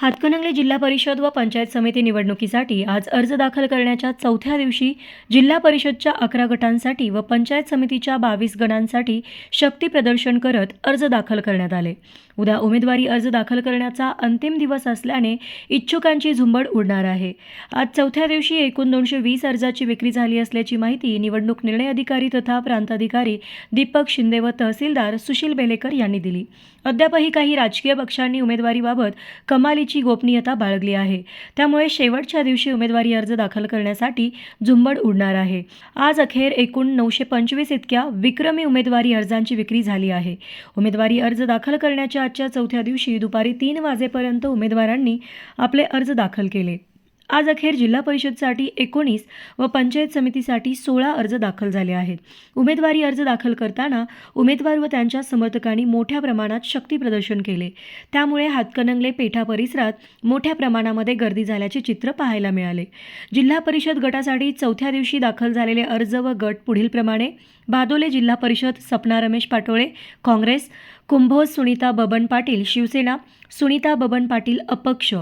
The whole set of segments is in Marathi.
हातकणंगले जिल्हा परिषद व पंचायत समिती निवडणुकीसाठी आज अर्ज दाखल करण्याच्या चौथ्या दिवशी जिल्हा परिषदच्या अकरा गटांसाठी व पंचायत समितीच्या बावीस गणांसाठी शक्ती प्रदर्शन करत अर्ज दाखल करण्यात आले. उद्या उमेदवारी अर्ज दाखल करण्याचा अंतिम दिवस असल्याने इच्छुकांची झुंबड उडणार आहे. आज चौथ्या दिवशी एकूण दोनशे वीस अर्जाची विक्री झाली असल्याची माहिती निवडणूक निर्णय अधिकारी तथा प्रांताधिकारी दीपक शिंदे व तहसीलदार सुशील बेलेकर यांनी दिली. अद्यापही काही राजकीय पक्षांनी उमेदवारीबाबत कमाली कमालीची गोपनीयता बाळगली आहे. त्यामुळे शेवटच्या दिवशी उमेदवारी अर्ज दाखल करण्यासाठी झुंबड उडणार आहे. आज अखेर एकूण नऊशे पंचवीस इतक्या विक्रमी उमेदवारी अर्जांची विक्री झाली आहे. उमेदवारी अर्ज दाखल करण्याच्या आजच्या चौथ्या दिवशी दुपारी तीन वाजेपर्यंत उमेदवारांनी आपले अर्ज दाखल केले. आज अखेर जिल्हा परिषदसाठी एकोणीस व पंचायत समितीसाठी सोळा अर्ज दाखल झाले आहेत. उमेदवारी अर्ज दाखल करताना उमेदवार व त्यांच्या समर्थकांनी मोठ्या प्रमाणात शक्ती प्रदर्शन केले. त्यामुळे हातकणंगले पेठा परिसरात मोठ्या प्रमाणामध्ये गर्दी झाल्याचे चित्र पाहायला मिळाले. जिल्हा परिषद गटासाठी चौथ्या दिवशी दाखल झालेले अर्ज व गट पुढीलप्रमाणे बादोले जिल्हा परिषद सपना रमेश पाटोळे काँग्रेस कुंभोज सुनीता बबन पाटील शिवसेना सुनीता बबन पाटील अपक्ष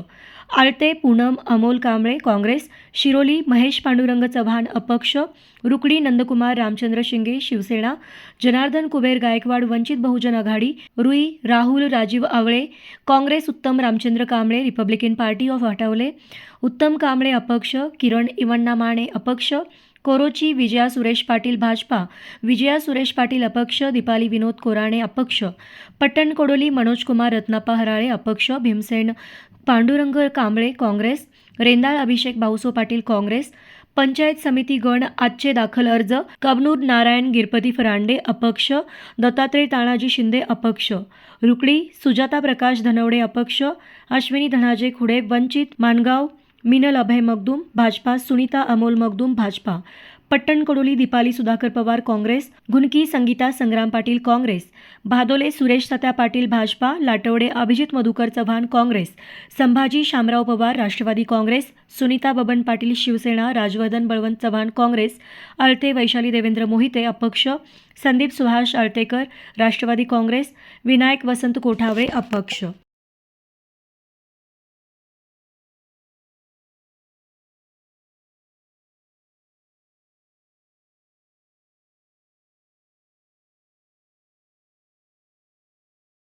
आळते पूनम अमोल कांबळे काँग्रेस शिरोली महेश पांडुरंग चव्हाण अपक्ष रुकडी नंदकुमार रामचंद्र शिंगे शिवसेना जनार्दन कुबेर गायकवाड वंचित बहुजन आघाडी Rui Rahul Rajiv Awale Congress Uttam Ramchandra Kamble Republican party of Athawale Uttam Kamble अपक्ष किरण इवण्णा माने अपक्ष कोरोची विजया सुरेश पाटील भाजपा विजया सुरेश पाटील अपक्ष दीपाली विनोद कोराणे अपक्ष पट्टण कोडोली मनोज कुमार रत्नाप्पा हराळे अपक्ष भीमसेन पांडुरंग कांबळे काँग्रेस रेंदाळ अभिषेक भाऊसो पाटील काँग्रेस पंचायत समिती गण आजचे दाखल अर्ज कबनूर नारायण गिरपती फरांडे अपक्ष दत्तात्रय तानाजी शिंदे अपक्ष रुकडी सुजाता प्रकाश धनवडे अपक्ष अश्विनी धनाजे खुडे वंचित मानगाव मिनल अभय मगदूम भाजपा सुनीता अमोल मगदूम भाजपा. पट्टण कडोली दीपाली सुधाकर पवार काँग्रेस. घुनकी संगीता संग्राम पाटील काँग्रेस. भादोले सुरेश सत्या पाटील भाजपा. लाटवडे अभिजित मधुकर चव्हाण काँग्रेस. संभाजी शामराव पवार राष्ट्रवादी काँग्रेस. सुनीता बबन पाटील शिवसेना. राजवर्धन बळवंत चव्हाण काँग्रेस. अळते वैशाली देवेंद्र मोहिते अपक्ष. संदीप सुहास अळतेकर राष्ट्रवादी काँग्रेस. विनायक वसंत कोठावळे अपक्ष.